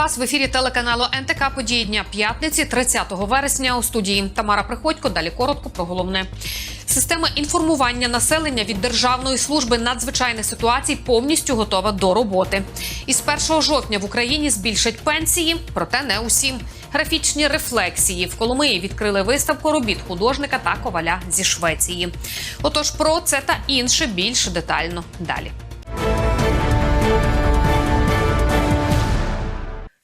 вас в ефірі телеканалу НТК Події дня п'ятниці, 30 вересня. У студії Тамара Приходько. Далі коротко про головне. Система інформування населення від Державної служби надзвичайних ситуацій повністю готова до роботи. Із 1 жовтня в Україні збільшать пенсії, проте не усім. Графічні рефлексії в Коломиї відкрили виставку робіт художника та коваля зі Швеції. Отож, про це та інше більш детально далі.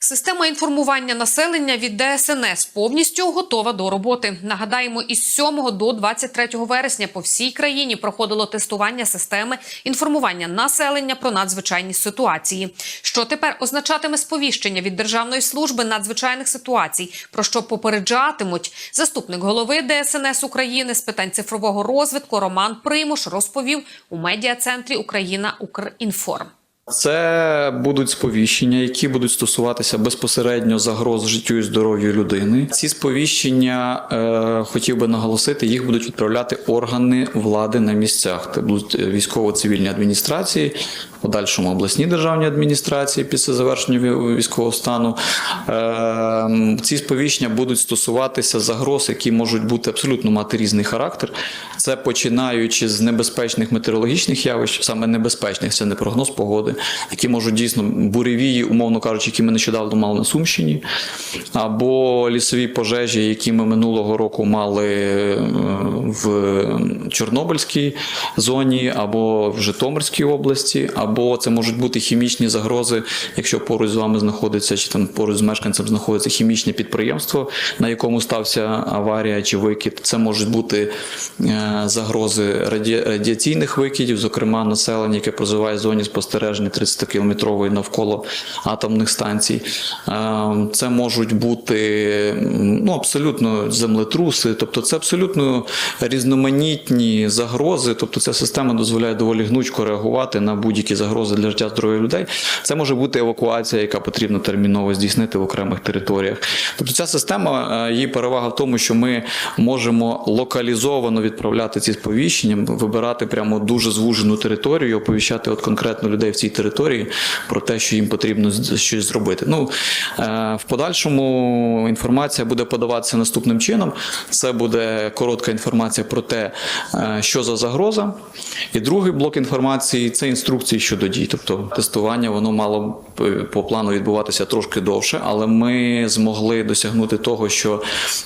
Система інформування населення від ДСНС повністю готова до роботи. Нагадаємо, із 7 до 23 вересня по всій країні проходило тестування системи інформування населення про надзвичайні ситуації. Що тепер означатиме сповіщення від Державної служби надзвичайних ситуацій, про що попереджатимуть заступник голови ДСНС України з питань цифрового розвитку Роман Примуш розповів у медіа-центрі Україна Укрінформ. Це будуть сповіщення, які будуть стосуватися безпосередньо загроз життю і здоров'ю людини. Ці сповіщення е, хотів би наголосити, їх будуть відправляти органи влади на місцях. Це будуть військово-цивільні адміністрації, подальшому обласні державні адміністрації після завершення військового стану. Е, ці сповіщення будуть стосуватися загроз, які можуть бути абсолютно мати різний характер. Це починаючи з небезпечних метеорологічних явищ, саме небезпечних, це не прогноз погоди, які можуть дійсно буревії, умовно кажучи, які ми нещодавно мали на Сумщині, або лісові пожежі, які ми минулого року мали е, в Чорнобильській зоні, або в Житомирській області, або це можуть бути хімічні загрози, якщо поруч з вами знаходиться, чи там поруч з мешканцем знаходиться хімічне підприємство, на якому стався аварія чи викид. Це можуть бути е, загрози раді... радіаційних викидів, зокрема населення, яке проживає в зоні спостереження 30-кілометрової навколо атомних станцій. Е, Це можуть бути ну, абсолютно землетруси, тобто це абсолютно різноманітні загрози. Тобто ця система дозволяє доволі гнучко реагувати на будь-які загрози для життя здоров'я людей. Це може бути евакуація, яка потрібно терміново здійснити в окремих територіях. Тобто ця система, е, її перевага в тому, що ми можемо локалізовано відправляти ці сповіщення, вибирати прямо дуже звужену територію, і оповіщати от конкретно людей в цій території про те, що їм потрібно щось зробити. Ну е, в подальшому інформація буде подаватися наступним чином. Це буде коротка інформація про те, е, що за загроза. І другий блок інформації це інструкції щодо дій. Тобто тестування воно мало б по плану відбуватися трошки довше, але ми змогли досягнути того, що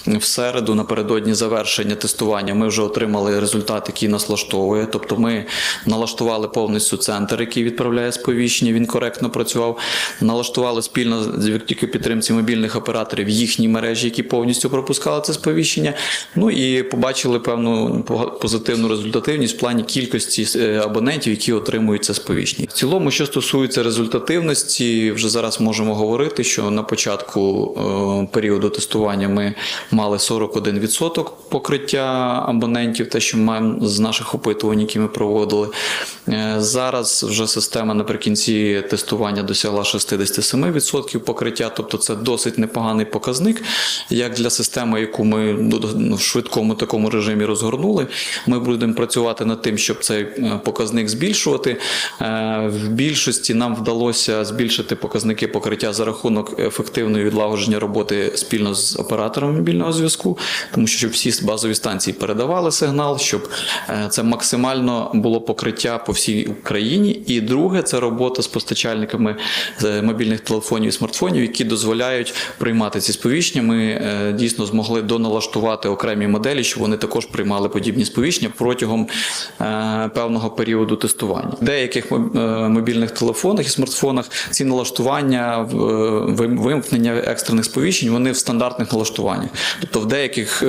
в середу, напередодні завершення тестування, ми вже отримали результат, який нас влаштовує. Тобто, ми налаштували повністю центр, який відправляє сповіщення. Він коректно працював. Налаштували спільно завдяки підтримці мобільних операторів їхні мережі, які повністю пропускали це сповіщення. Ну і побачили певну позитивну результативність в плані кількості е, абонентів, які отримують це сповіщення. В цілому, що стосується результативності, вже зараз можемо говорити, що на початку е, періоду тестування ми мали 41% покриття абонентів, те, що маємо з наших опитувань, які ми проводили. Е, Зараз вже система наприкінці тестування досягла 67% покриття, тобто це досить непоганий показник, як для системи, яку ми ну, в швидкому такому режимі розгорнули. Ми будемо працювати над тим, щоб цей е, показник збільшувати. Е, В більшості нам вдалося збільшити показники покриття за рахунок ефективної відлагодження роботи спільно з оператором мобільного зв'язку, тому що щоб всі базові станції передавали сигнал, щоб е, це максимально було покриття по всій Україні. І друге, це робота з постачальниками мобільних телефонів і смартфонів, які дозволяють приймати ці сповіщення. Ми дійсно змогли доналаштувати окремі моделі, щоб вони також приймали подібні сповіщення протягом е, певного періоду тестування. В деяких е, мобільних телефонах і смартфонах ці налаштування е, вимкнення екстрених сповіщень вони в стандартних налаштуваннях. Тобто в деяких,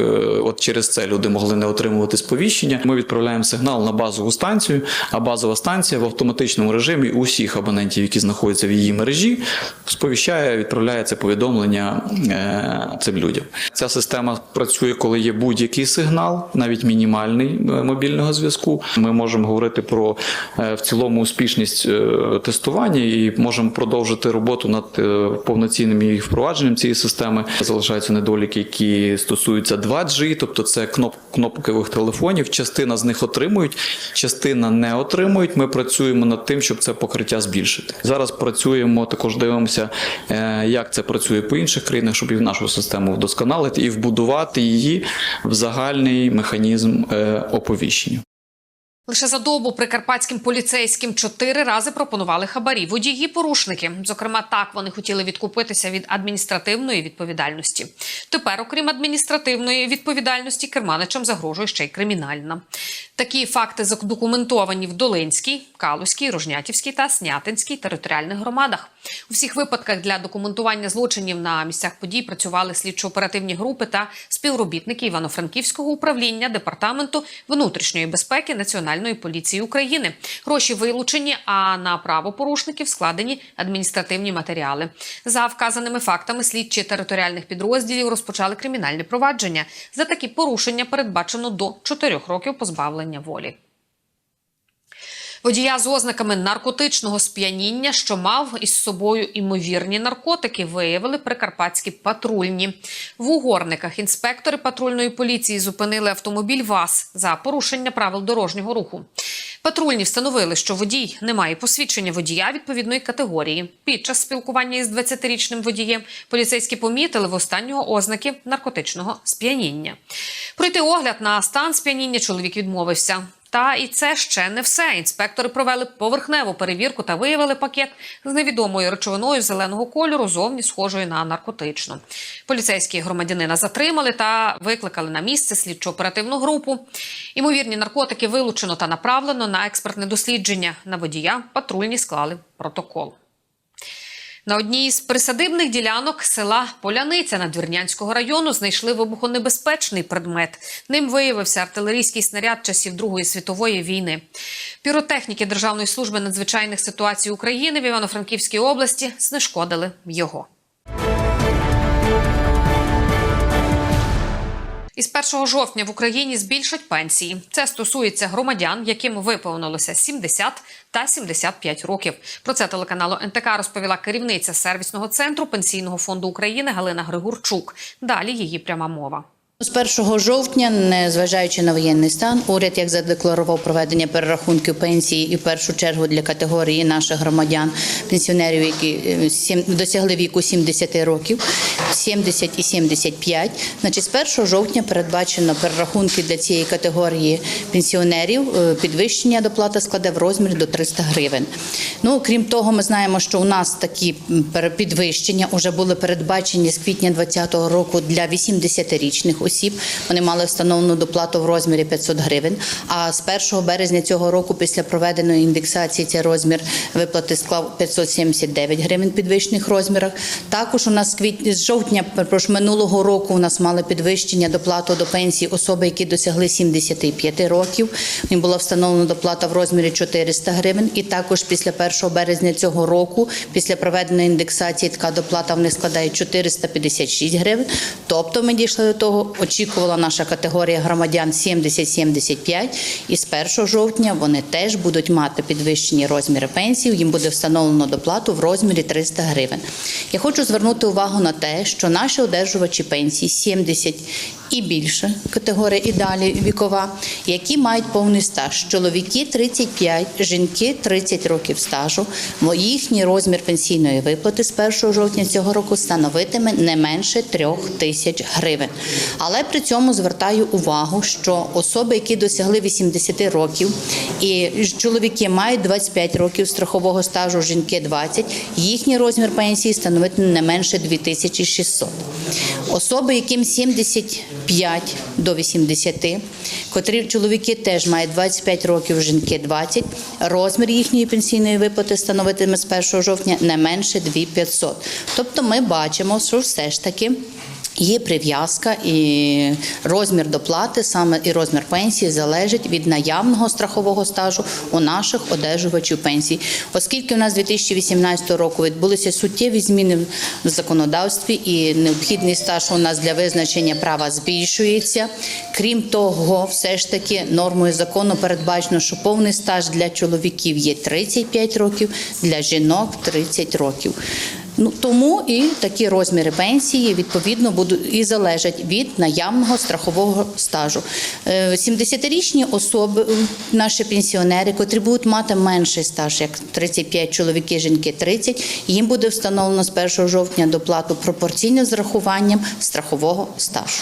от через це люди могли не отримувати сповіщення. Ми відправляємо сигнал на базову станцію, а базова станція в автоматичному режимі усіх абонентів, які знаходяться в її мережі, сповіщає, відправляє це повідомлення цим людям. Ця система працює, коли є будь-який сигнал, навіть мінімальний е, мобільного зв'язку. Ми можемо говорити про е, в цілому успішність е, тестування і можемо продовжити роботу над повноцінним її впровадженням цієї системи. Залишаються недоліки, які стосуються 2G, тобто це кноп, кнопкових телефонів. Частина з них отримують, частина не отримують. Ми працюємо над тим, щоб це покриття збільшити. Зараз працюємо, також дивимося, як це працює по інших країнах, щоб і в нашу систему вдосконалити і вбудувати її в загальний механізм е, оповіщення. Лише за добу прикарпатським поліцейським чотири рази пропонували хабарі. Водії порушники. Зокрема, так вони хотіли відкупитися від адміністративної відповідальності. Тепер, окрім адміністративної відповідальності, керманичам загрожує ще й кримінальна. Такі факти задокументовані в Долинській, Калузькій, Рожнятівській та Снятинській територіальних громадах. У всіх випадках для документування злочинів на місцях подій працювали слідчо-оперативні групи та співробітники Івано-Франківського управління департаменту внутрішньої безпеки Національної поліції України. Гроші вилучені, а на правопорушників складені адміністративні матеріали. За вказаними фактами слідчі територіальних підрозділів розпочали кримінальне провадження. За такі порушення передбачено до 4 років позбавлення волі. Водія з ознаками наркотичного сп'яніння, що мав із собою імовірні наркотики, виявили прикарпатські патрульні. В угорниках інспектори патрульної поліції зупинили автомобіль ВАЗ за порушення правил дорожнього руху. Патрульні встановили, що водій не має посвідчення водія відповідної категорії. Під час спілкування із 20-річним водієм поліцейські помітили в останнього ознаки наркотичного сп'яніння. Пройти огляд на стан сп'яніння чоловік відмовився. Та і це ще не все. Інспектори провели поверхневу перевірку та виявили пакет з невідомою речовиною зеленого кольору, зовні схожою на наркотичну. Поліцейські громадянина затримали та викликали на місце слідчо-оперативну групу. Імовірні наркотики вилучено та направлено на експертне дослідження. На водія патрульні склали протокол. На одній з присадибних ділянок села Поляниця Надвірнянського району знайшли вибухонебезпечний предмет. Ним виявився артилерійський снаряд часів Другої світової війни. Піротехніки Державної служби надзвичайних ситуацій України в Івано-Франківській області знешкодили його. Із 1 жовтня в Україні збільшать пенсії. Це стосується громадян, яким виповнилося 70 та 75 років. Про це телеканалу НТК розповіла керівниця сервісного центру Пенсійного фонду України Галина Григорчук. Далі її пряма мова. З 1 жовтня, незважаючи на воєнний стан, уряд як задекларував проведення перерахунків пенсії і в першу чергу для категорії наших громадян, пенсіонерів, які е, досягли віку 70 років, 70 і 75. Значить, з 1 жовтня передбачено перерахунки для цієї категорії пенсіонерів. е, Підвищення доплата складе в розмірі до 300 гривень. Ну, крім того, ми знаємо, що у нас такі підвищення вже були передбачені з квітня 2020 року для 80-річних осіб. Вони мали встановлену доплату в розмірі 500 гривень. А з 1 березня цього року, після проведеної індексації, цей розмір виплати склав 579 гривень підвищених розмірах. Також у нас з з жовтня перепрошую, минулого року у нас мали підвищення доплату до пенсії особи, які досягли 75 років. Їм була встановлена доплата в розмірі 400 гривень. І також після 1 березня цього року, після проведеної індексації, така доплата в них складає 456 гривень. Тобто ми дійшли до того, очікувала наша категорія громадян 70-75, і з 1 жовтня вони теж будуть мати підвищені розміри пенсій. Їм буде встановлено доплату в розмірі 300 гривень. Я хочу звернути увагу на те, що наші одержувачі пенсії 70 і більше категорія і далі вікова, які мають повний стаж. Чоловіки 35, жінки 30 років стажу. Їхній розмір пенсійної виплати з 1 жовтня цього року становитиме не менше 3 тисяч гривень. Але при цьому звертаю увагу, що особи, які досягли 80 років, і чоловіки мають 25 років страхового стажу, жінки 20, їхній розмір пенсії становитиме не менше 2600. Особи, яким 75 до 80, котрі чоловіки теж мають 25 років, жінки 20, розмір їхньої пенсійної виплати становитиме з 1 жовтня не менше 2500. Тобто ми бачимо, що все ж таки Є прив'язка і розмір доплати, саме і розмір пенсії залежить від наявного страхового стажу у наших одержувачів пенсій. Оскільки у нас з 2018 року відбулися суттєві зміни в законодавстві, і необхідний стаж у нас для визначення права збільшується. Крім того, все ж таки нормою закону передбачено, що повний стаж для чоловіків є 35 років, для жінок 30 років. Ну тому і такі розміри пенсії відповідно будуть і залежать від наявного страхового стажу. Е, 70-річні особи, наші пенсіонери, котрі будуть мати менший стаж, як 35 чоловіки, жінки 30, їм буде встановлено з 1 жовтня доплату пропорційно з рахуванням страхового стажу.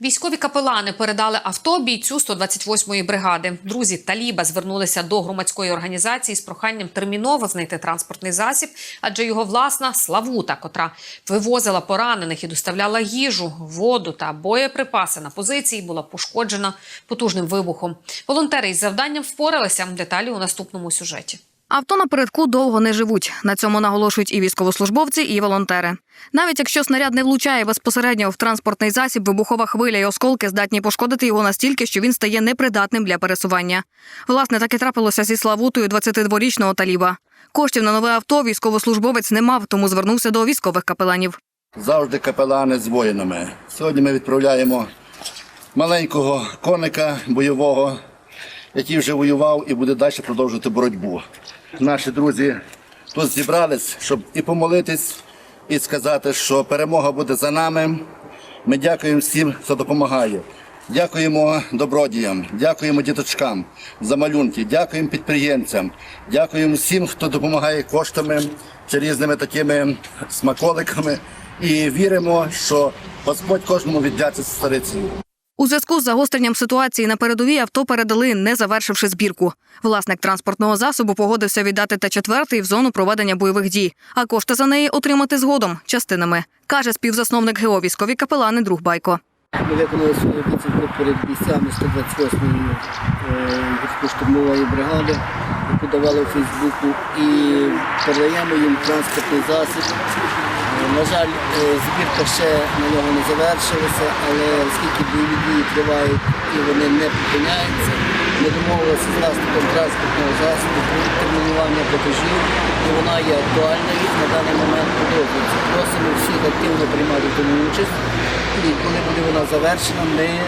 Військові капелани передали авто бійцю 128-ї бригади. Друзі Таліба звернулися до громадської організації з проханням терміново знайти транспортний засіб, адже його власна Славута, котра вивозила поранених і доставляла їжу, воду та боєприпаси на позиції, була пошкоджена потужним вибухом. Волонтери із завданням впоралися. Деталі у наступному сюжеті. Авто напередку довго не живуть. На цьому наголошують і військовослужбовці, і волонтери. Навіть якщо снаряд не влучає безпосередньо в транспортний засіб, вибухова хвиля й осколки здатні пошкодити його настільки, що він стає непридатним для пересування. Власне, так і трапилося зі Славутою 22-річного таліба. Коштів на нове авто військовослужбовець не мав, тому звернувся до військових капеланів. завжди капелани з воїнами. Сьогодні ми відправляємо маленького коника бойового, який вже воював і буде далі продовжувати боротьбу. Наші друзі тут зібрались, щоб і помолитись, і сказати, що перемога буде за нами. Ми дякуємо всім, хто допомагає. Дякуємо добродіям, дякуємо діточкам за малюнки, дякуємо підприємцям, дякуємо всім, хто допомагає коштами чи різними такими смаколиками. І віримо, що Господь кожному віддячить старицею. У зв'язку з загостренням ситуації на передовій авто передали, не завершивши збірку. Власник транспортного засобу погодився віддати Т-4 в зону проведення бойових дій, а кошти за неї отримати згодом частинами, каже співзасновник ГЕО військові капелани друг Байко. Ми виконали свою обіцянку перед бійцями 128-ї е, гірсько-штурмової бригади, яку давали у Фейсбуку, і передаємо їм транспортний засіб. На жаль, е, збірка ще на нього не завершилася, але оскільки бойові дії тривають і вони не припиняються, ми домовилися з власником транспортного засобу про термінування платежів, і вона є актуальна і на даний момент продовжується. Просимо всіх активно приймати тому участь. І коли буде вона завершена, ми е,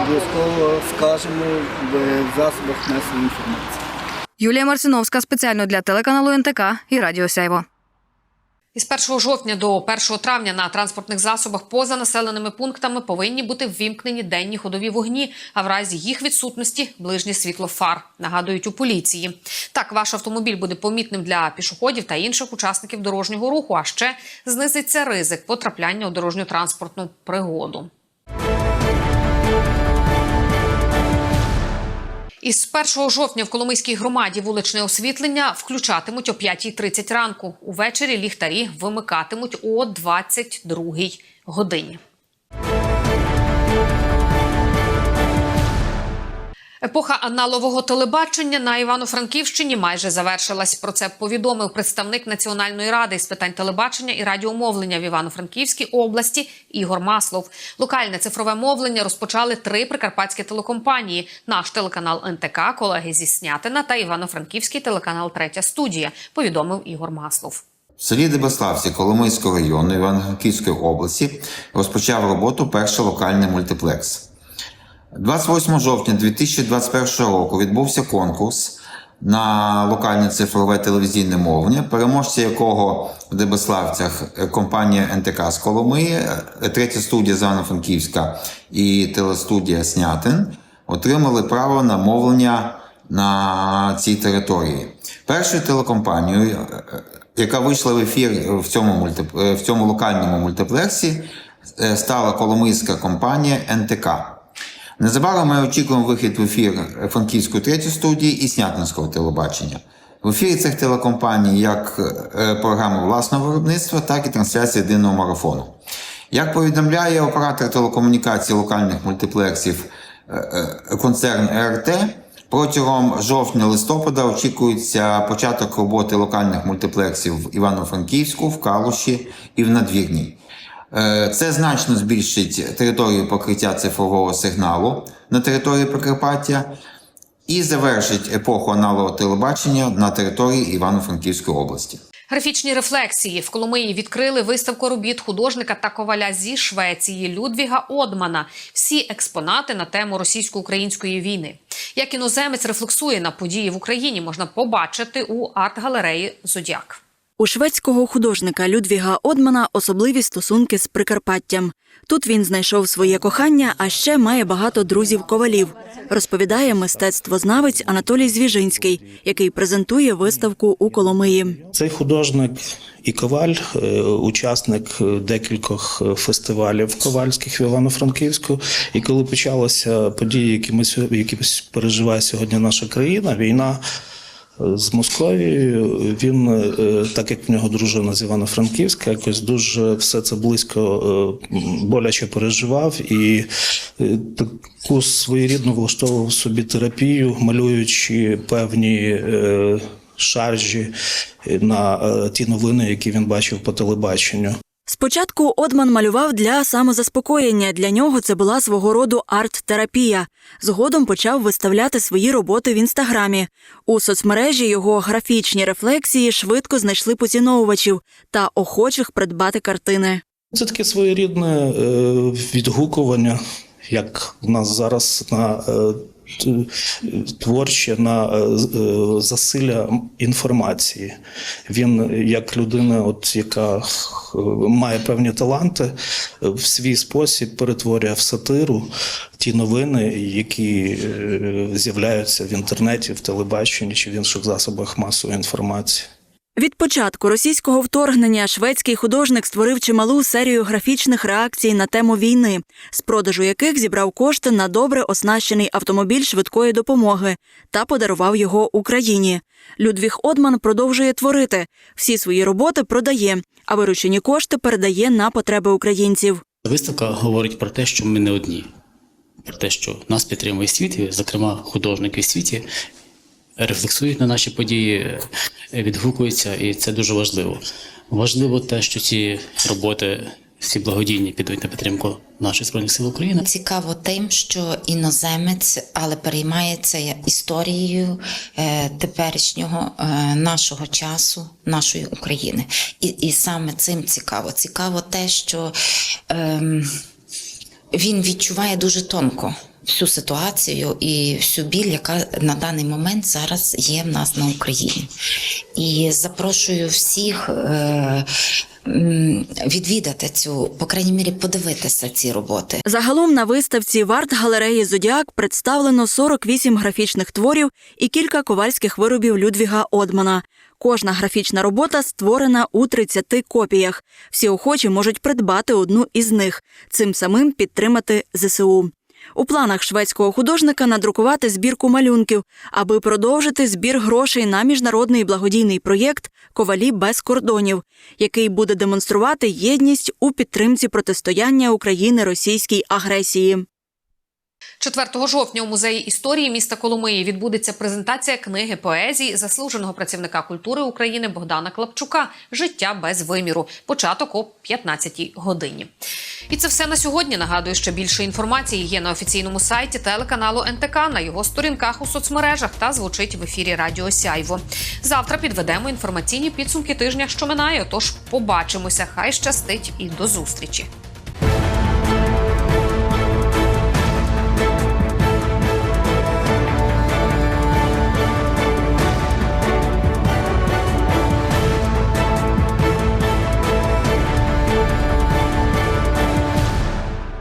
обов'язково скажемо в засобах масової інформації. Юлія Марциновська спеціально для телеканалу НТК і Радіо Сяйво. Із 1 жовтня до 1 травня на транспортних засобах поза населеними пунктами повинні бути ввімкнені денні ходові вогні, а в разі їх відсутності ближнє світло фар. Нагадують у поліції. Так, ваш автомобіль буде помітним для пішоходів та інших учасників дорожнього руху, а ще знизиться ризик потрапляння у дорожньо-транспортну пригоду. Із 1 жовтня в Коломийській громаді вуличне освітлення включатимуть о 5.30 ранку. Увечері ліхтарі вимикатимуть о 22 годині. Епоха аналогового телебачення на Івано-Франківщині майже завершилась. Про це повідомив представник Національної ради з питань телебачення і радіомовлення в Івано-Франківській області Ігор Маслов. Локальне цифрове мовлення розпочали три прикарпатські телекомпанії: наш телеканал НТК, колеги зі Снятина та Івано-Франківський телеканал Третя студія. Повідомив Ігор Маслов. В селі Дебеславці Коломийського району Івано-Франківської області розпочав роботу перший локальний мультиплекс. 28 жовтня 2021 року відбувся конкурс на локальне цифрове телевізійне мовлення, переможця якого в Дебеславцях компанія НТК з Коломиї, третя студія з Івано-Франківська і телестудія Снятин отримали право на мовлення на цій території. Першою телекомпанією, яка вийшла в ефір в цьому, мульти... е, в цьому локальному мультиплексі, стала коломийська компанія НТК. Незабаром ми очікуємо вихід в ефір Франківської третьої студії і Снятинського телебачення. В ефірі цих телекомпаній як е, програми власного виробництва, так і трансляція єдиного марафону. Як повідомляє оператор телекомунікації локальних мультиплексів е, е, концерн РТ, протягом жовтня-листопада очікується початок роботи локальних мультиплексів в Івано-Франківську, в Калуші і в Надвірній. Е, Це значно збільшить територію покриття цифрового сигналу на території Прикарпаття і завершить епоху аналогового телебачення на території Івано-Франківської області. Графічні рефлексії в Коломиї відкрили виставку робіт художника та коваля зі Швеції Людвіга Одмана. Всі експонати на тему російсько-української війни. Як іноземець рефлексує на події в Україні, можна побачити у арт-галереї Зодіак. У шведського художника Людвіга Одмана особливі стосунки з Прикарпаттям. Тут він знайшов своє кохання, а ще має багато друзів-ковалів. Розповідає мистецтвознавець Анатолій Звіжинський, який презентує виставку у Коломиї. Цей художник і коваль, е, учасник е, декількох е, фестивалів ковальських в Івано-Франківську. І коли почалися події, які ми які переживає сьогодні наша країна, війна. З Московією він, е, так як в нього дружина з Івано-Франківська, якось дуже все це близько е, боляче переживав і е, таку своєрідну влаштовував собі терапію, малюючи певні шаржі на ті новини, які він бачив по телебаченню. Спочатку Одман малював для самозаспокоєння. Для нього це була свого роду арт-терапія. Згодом почав виставляти свої роботи в інстаграмі. У соцмережі його графічні рефлексії швидко знайшли поціновувачів та охочих придбати картини. Це таке своєрідне е, відгукування, як в нас зараз на е, творче, на е, е, засилля інформації. Він, як людина, от, яка має певні таланти, в свій спосіб перетворює в сатиру ті новини, які е, з'являються в інтернеті, в телебаченні чи в інших засобах масової інформації. Від початку російського вторгнення шведський художник створив чималу серію графічних реакцій на тему війни, з продажу яких зібрав кошти на добре оснащений автомобіль швидкої допомоги та подарував його Україні. Людвіг Одман продовжує творити. Всі свої роботи продає, а виручені кошти передає на потреби українців. Виставка говорить про те, що ми не одні, про те, що нас підтримує світ, зокрема, художники світі рефлексують на наші події, е, відгукуються, і це дуже важливо. Важливо те, що ці роботи всі благодійні підуть на підтримку наших збройних сил України. Цікаво тим, що іноземець, але переймається історією е, теперішнього е, нашого часу, нашої України. І, і саме цим цікаво. Цікаво те, що ем, він відчуває дуже тонко. Всю ситуацію і всю біль, яка на даний момент зараз є в нас на Україні, і запрошую всіх е, відвідати цю, по крайній мірі, подивитися ці роботи. Загалом на виставці в арт-галереї Зодіак представлено 48 графічних творів і кілька ковальських виробів Людвіга Одмана. Кожна графічна робота створена у 30 копіях. Всі охочі можуть придбати одну із них, цим самим підтримати ЗСУ. У планах шведського художника надрукувати збірку малюнків, аби продовжити збір грошей на міжнародний благодійний проєкт Ковалі без кордонів, який буде демонструвати єдність у підтримці протистояння України російській агресії. 4 жовтня у музеї історії міста Коломиї відбудеться презентація книги поезії заслуженого працівника культури України Богдана Клапчука Життя без виміру. Початок о 15 годині. І це все на сьогодні. Нагадую, що більше інформації є на офіційному сайті телеканалу НТК на його сторінках у соцмережах та звучить в ефірі Радіо Сяйво. Завтра підведемо інформаційні підсумки тижня, що минає. Тож побачимося. Хай щастить і до зустрічі.